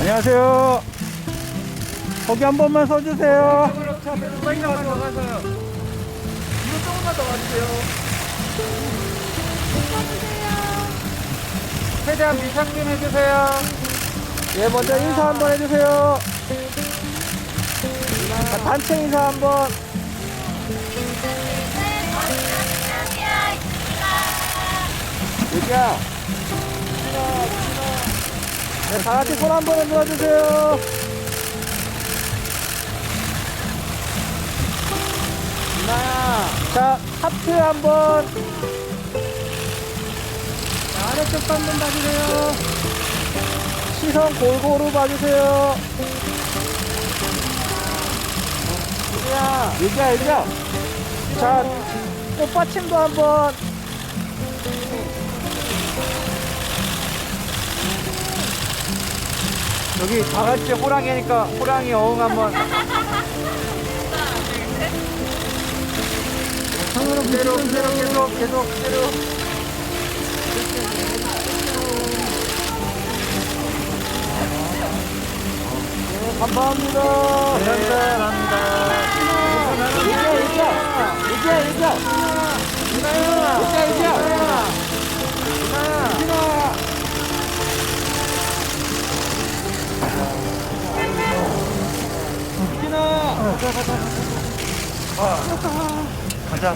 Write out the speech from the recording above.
안녕하세요. 거기 한 번만 서주세요. 이거 조금만 더 와주세요. 최대한 미착 좀 해주세요. 예, 먼저 인사 한 번 해주세요. 자, 단체 인사 한 번. 여기야. 네, 다 같이 손 한번 흔들어 주세요. 나야. 자, 하트 한번. 아래쪽 한번 봐주세요. 시선 골고루 봐주세요. 여기야. 여기야, 여기야. 자, 꽃받침도 한번. 여기 다 같이 호랑이 하니까 호랑이 어흥 한번. 손으로 그대로, 그대로, 계속, 계속, 그대로. 감사합니다. 감사합니다. 가자 가자 가자. 아, 가장